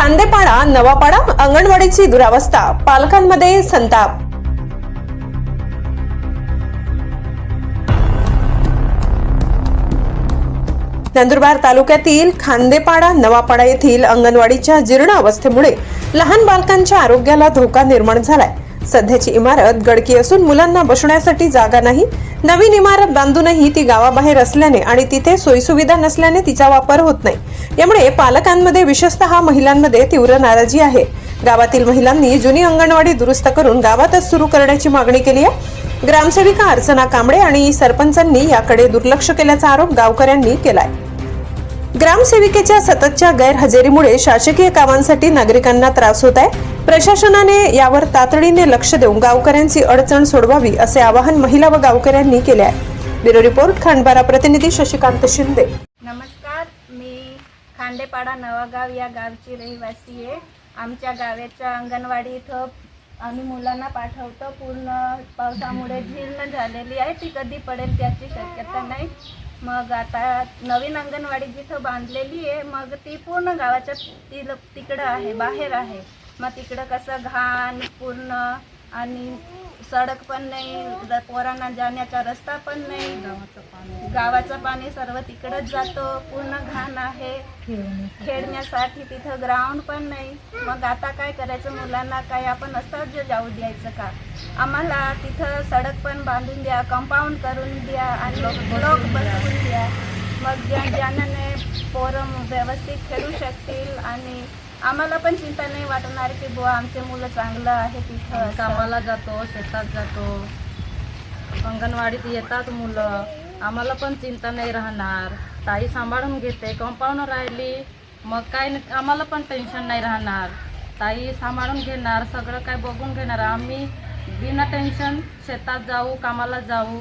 खांदेपाडा नवापाडा अंगणवाडीची दुरावस्था पालकांमध्ये संताप. नंदुरबार तालुक्यातील खांदेपाडा नवापाडा येथील अंगणवाडीच्या जीर्ण अवस्थेमुळे लहान बालकांच्या आरोग्याला धोका निर्माण झालाय. सध्याची इमारत गडकी असून मुलांना बसण्यासाठी जागा नाही. नवीन इमारत बांधूनही ती गावाबाहेर असल्याने आणि तिथे सोयीसुविधा नसल्याने तिचा वापर होत नाही. यामुळे पालकांमध्ये विशेषतः महिलांमध्ये तीव्र नाराजी आहे. गावातील महिलांनी जुनी अंगणवाडी दुरुस्त करून गावातच सुरू करण्याची मागणी केली आहे. ग्रामसेविका अर्चना कांबळे आणि सरपंचांनी याकडे दुर्लक्ष केल्याचा आरोप गावकऱ्यांनी केलाय. ग्रामसेविकेच्या सततच्या गैरहजेरीमुळे शासकीय कामांसाठी नागरिकांना त्रास होत आहे. प्रशासनाने यावर तातडीने लक्ष देऊन गावकऱ्यांची अडचण सोडवावी असे आवाहन महिला व गावकऱ्यांनी केले आहे. ब्युरो रिपोर्ट खांडबारा प्रतिनिधी शशिकांत शिंदे. नमस्कार मी खांडेपाडा नवागाव या गावची रहिवासी आहे. आमच्या गावाच्या अंगणवाडी इथं आम्ही मुलांना पाठवतो. पूर्ण पावसामुळे जीर्ण झालेली आहे. ती कधी पडेल त्याची शक्यता नाही. मग आता नवीन अंगणवाडी जिथं बांधलेली आहे मग ती पूर्ण गावाच्या तिल तिकडं आहे बाहेर आहे. मग तिकडं कसं घाण पूर्ण आणि सडक पण नाही पोरांना जाण्याचा रस्ता पण नाही. गावाचं पाणी गावाचं पाणी सर्व तिकडंच जातो पूर्ण घाण आहे. खेळण्यासाठी तिथं ग्राउंड पण नाही. मग आता काय करायचं मुलांना? काय आपण असंच जाऊ द्यायचं का? आम्हाला तिथं सडक पण बांधून द्या कंपाऊंड करून द्या आणि ब्लॉक बसवून मग ज्या ज्याने पोरं व्यवस्थित खेळू शकतील आणि आम्हाला पण चिंता नाही वाटणार की बुवा आमचे मुलं चांगलं आहे तिथं. कामाला जातो शेतात जातो. अंगणवाडीत येतात मुलं. आम्हाला पण चिंता नाही राहणार. ताई सांभाळून घेते कंपाऊंड राहिली मग काय आम्हाला पण टेन्शन नाही राहणार. ताई सांभाळून घेणार सगळं काय बघून घेणार. आम्ही बिना टेन्शन शेतात जाऊ कामाला जाऊ.